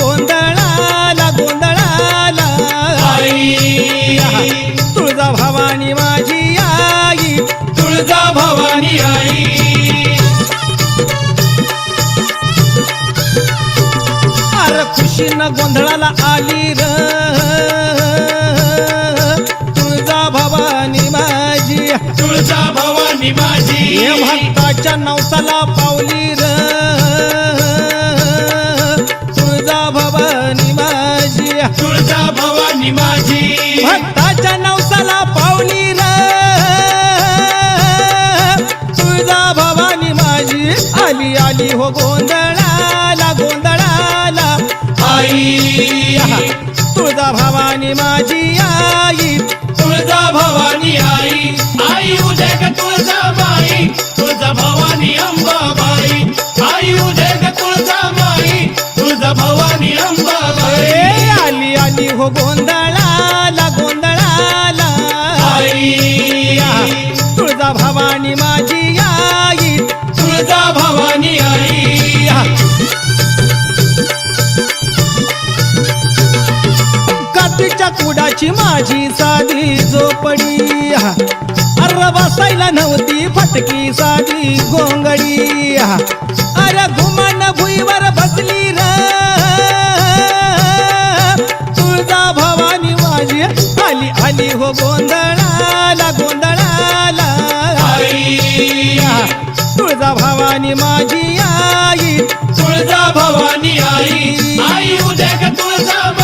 गोंधळाला गोंधळाला. आई. तुळजा भवानी माझी आई. तुळजा भवानी आई. अर खुशीनं गोंधळाला आली र. तुळजा भवानी माझी. तुळजा भवानी माझी भक्ताच्या नवसाला आली आली हो गोंधळाला गोंधळाला. आई तुळजा भवानी माझी आई. तुळजा भवानी आई आई उदे ग तुळजा माई तुळजा भवानी अंबाबाई. आई उदे ग तुळजा माई तुळजा भवानी अंबाबाई आली आली हो गोंधळाला कुडाची माझी साधी झोपडी. अर बसायला नव्हती फटकी साधी गोंगडी. अरे घुमान भुईवर बसली र. तुळजा भवानी माझी आली आली हो गोंधळाला गोंधळाला. आई. तुळजा भवानी माझी आई तुळजा भवानी आई. आई उदे ग तुळजा माई तुळजा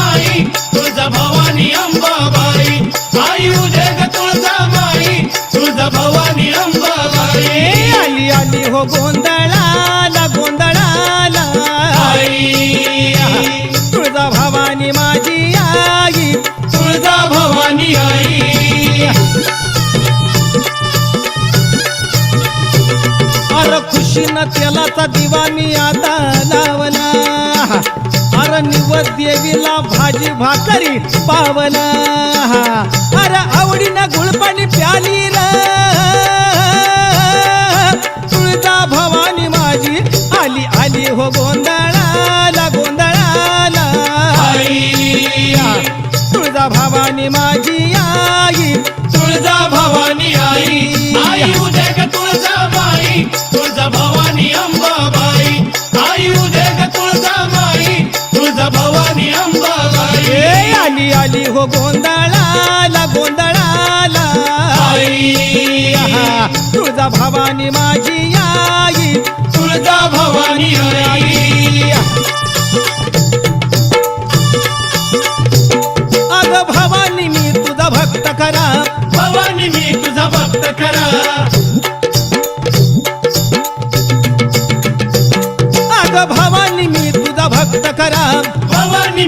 भवानी अंबाबाई आली आली हो गोंधळाला गोंधळाला. आई. तुळजा भवानी माझी आई. तुळजा भवानी आई. अर खुशीनं तेलाचा दिवा मी आता लावला. निवद देवीला भाजी भाकरी पावला अर आवडीनं गुळपाणी प्याली तुळजा भवानी माझी आली आली हो गोंधळाला गोंधळाला. आई तुळजा भवानी माझी आई तुळजा भवानी आई. आई उदे ग तुळजा माई तुळजा भवानी आली आली हो गोंधळाला गोंधळाला. आई. तुळजा भवानी माझी आई. तुळजा भवानी आई. अग भवानी मी तुझा भक्त खरा. भवानी मी तुझा भक्त अग भवानी मी तुझा भक्त भवानी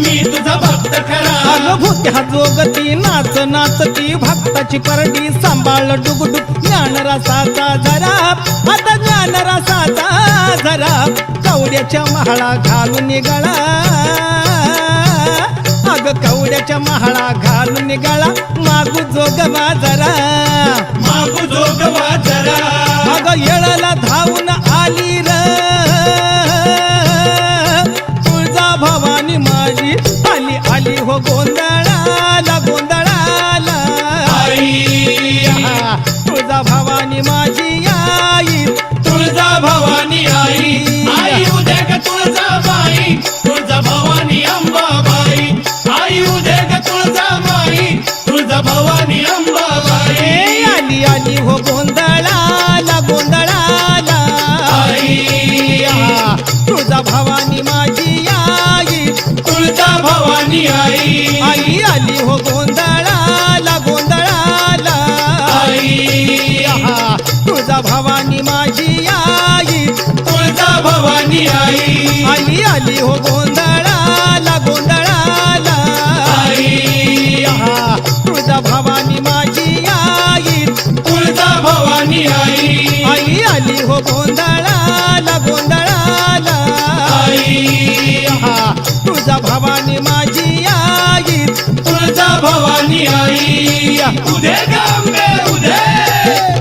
मी तुझा भक्त खरा. अग भूत्या जोगती नाच नाचती भक्ताची परडी सांभाळ डुगडुग ज्ञान रसाचा जरा. आता ज्ञान रसाचा जरा. कवड्याच्या महाळा घालून निघाला. अग कवड्याच्या महाळा घालून निघाला. मागू जोगवा जरा मागू जोगवा जरा अग येळाला धावून आली र. माझी आली आली हो गोंधळाला गोंधळाला. आई. तुळजा भवानी माझी आई. तुळजा भवानी आई. आई उदे ग तुळजा बाई. भवानी आई। आई आली हो गोंधळाला गोंधळाला. आई। तुळजा भवानी माझी आई. तुळजा भवानी आई। आली आली हो गोंधळाला गोंधळाला. आई। तुळजा भवानी माझी आई. तुळजा भवानी आई। आई आली हो भवानी माझी आई. तुळजा भवानी आई. उदे गांबे उदे उदे उदे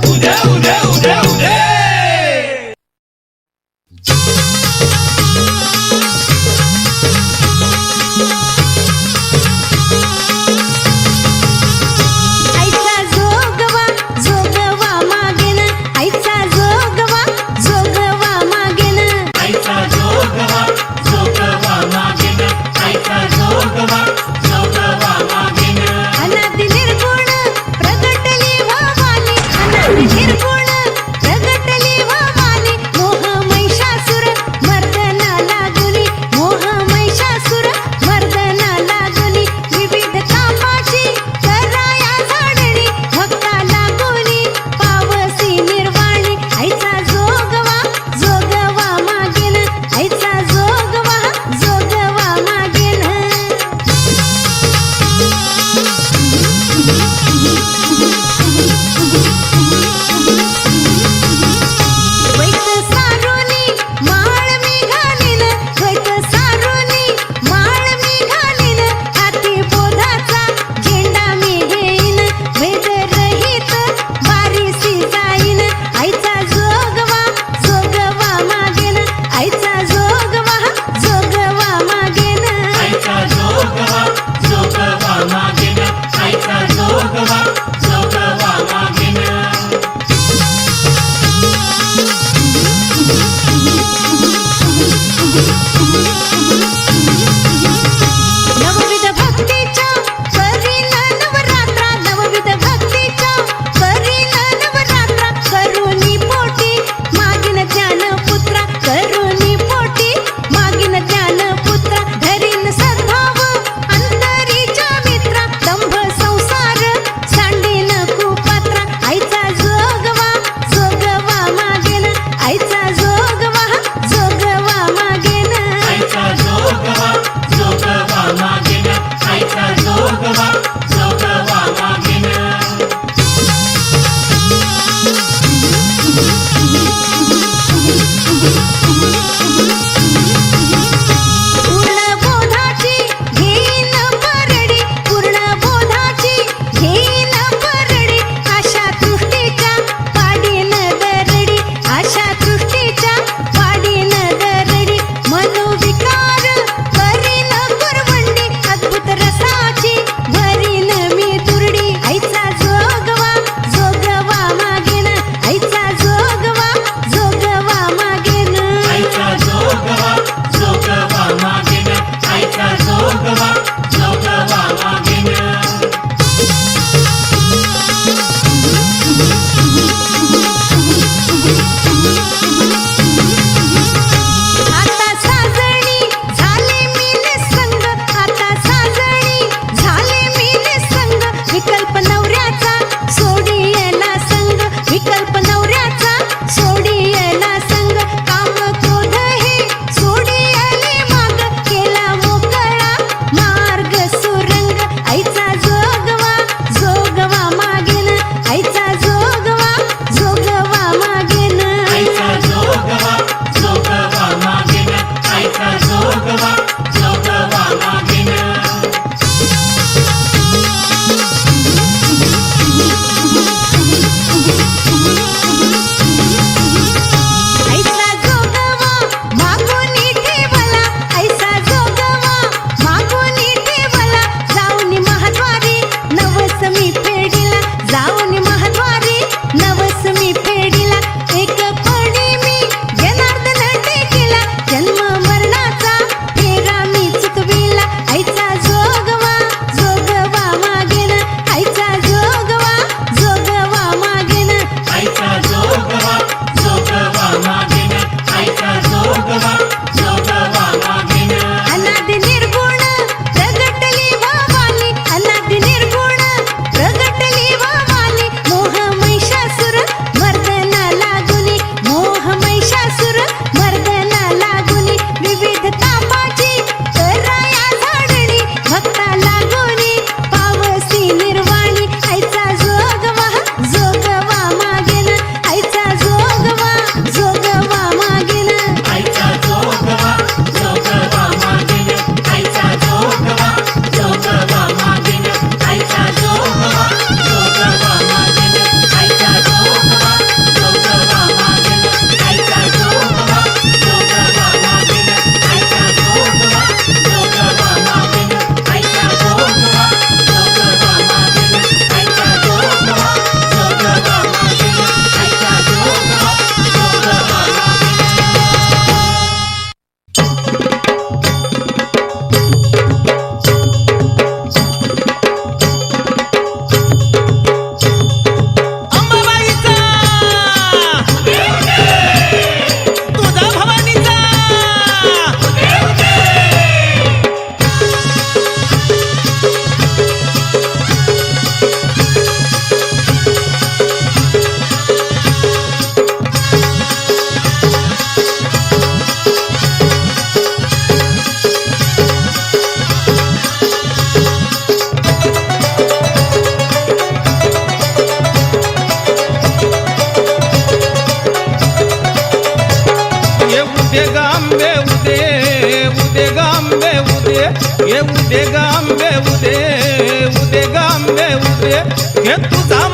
तुझा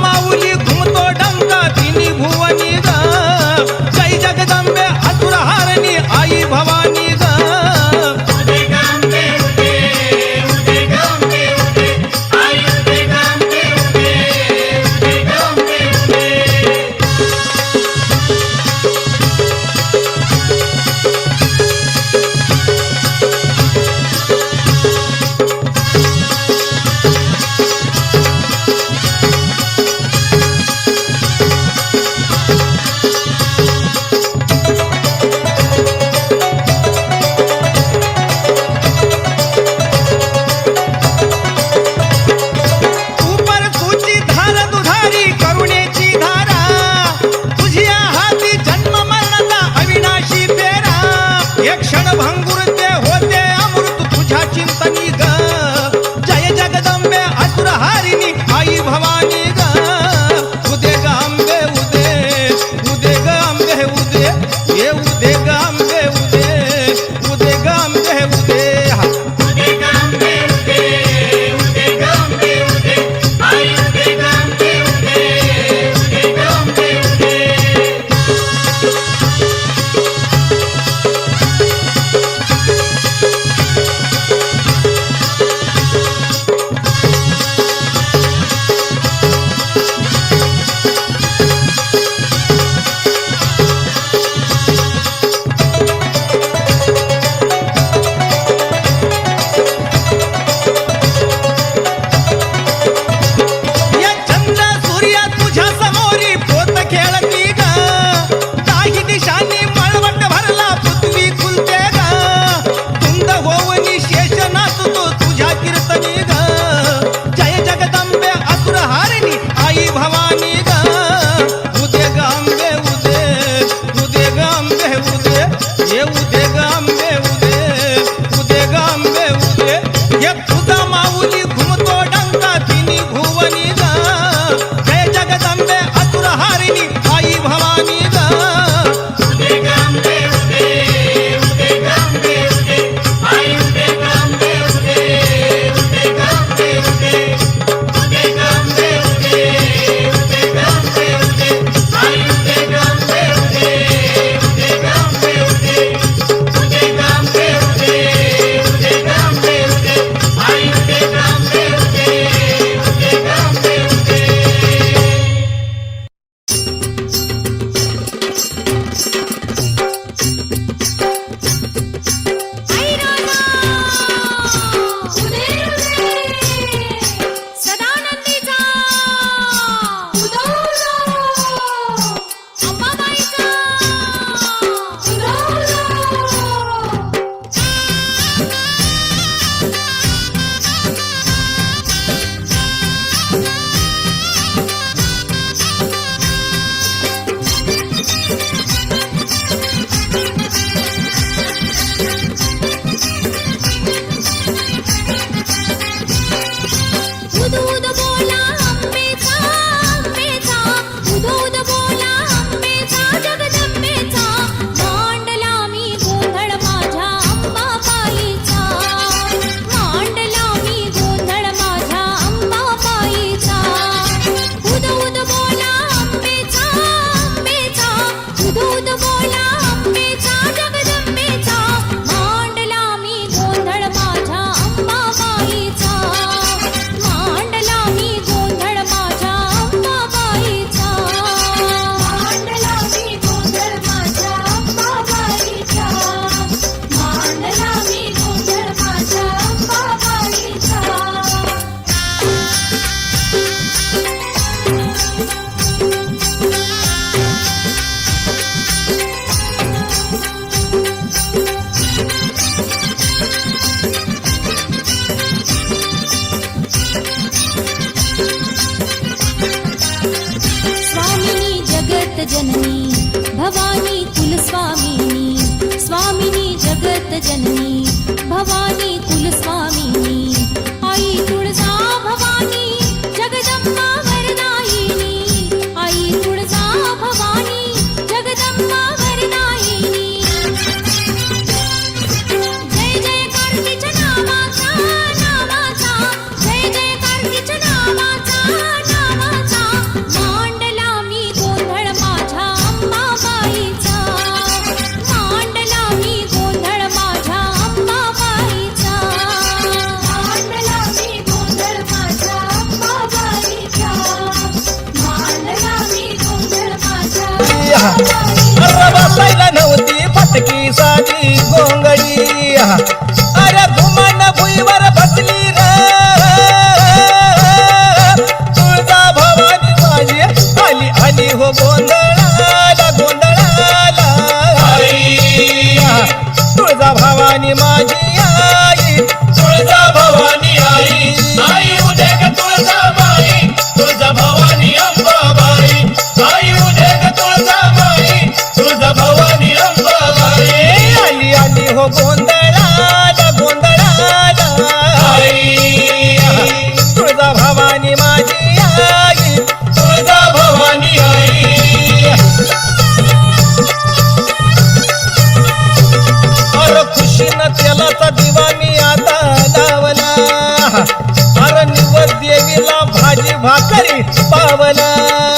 भाकरी पावला.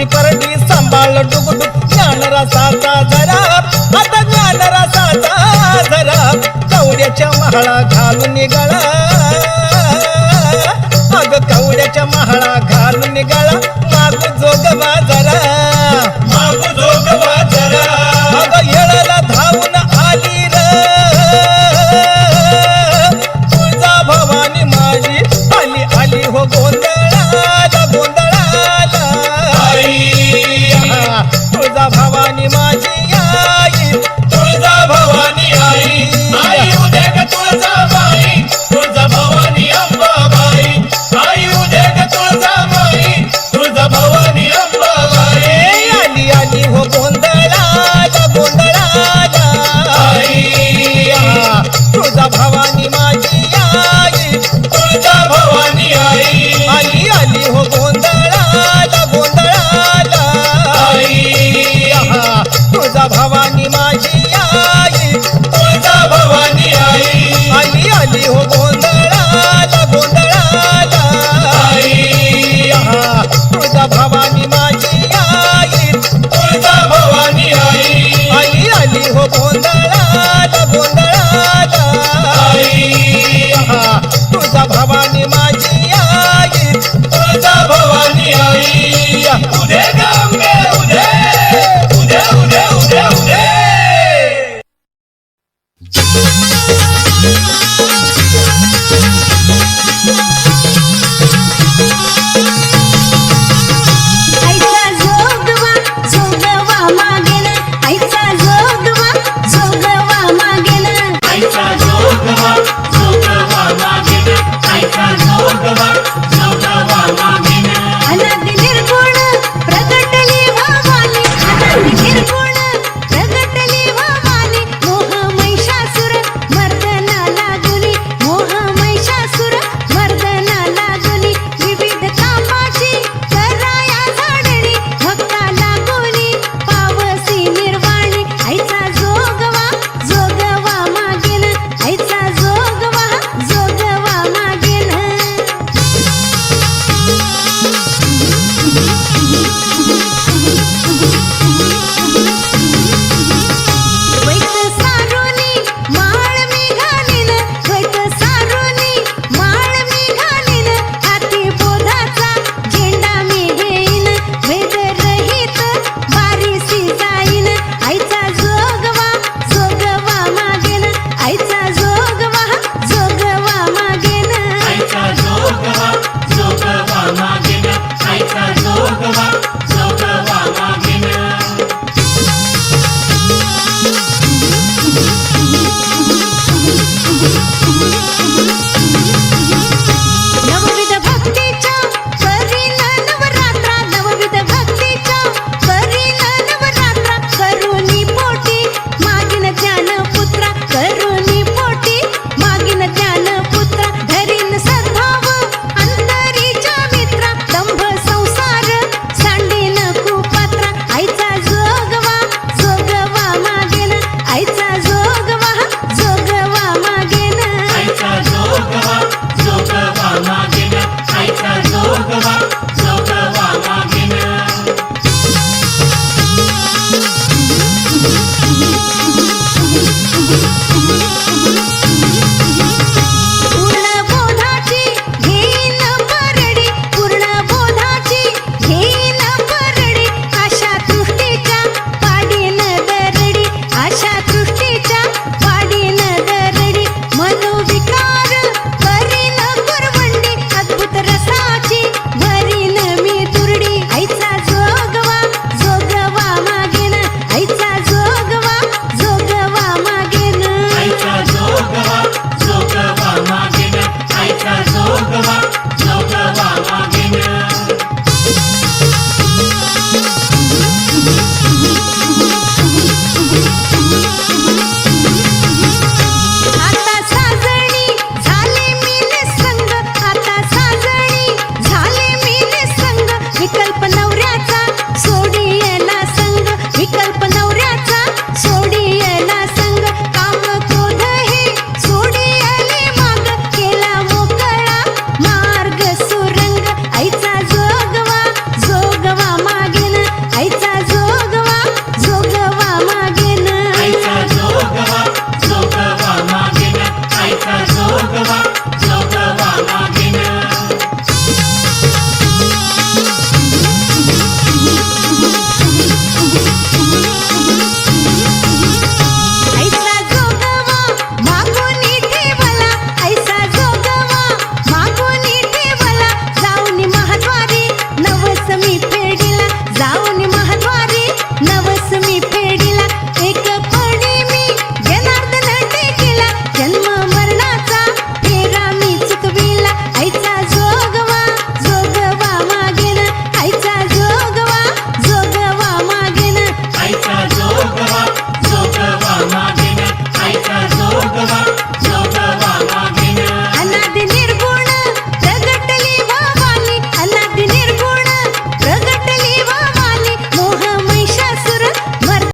रसाची परडी सांभाळ डुगडुग ज्ञान रसाचा झरा आता ज्ञान रसाचा झरा कवड्याच्या महाळा घालून निघाळा. अग कवड्याच्या महाळा घालून निघाळा. ಶಿವಾಜಿ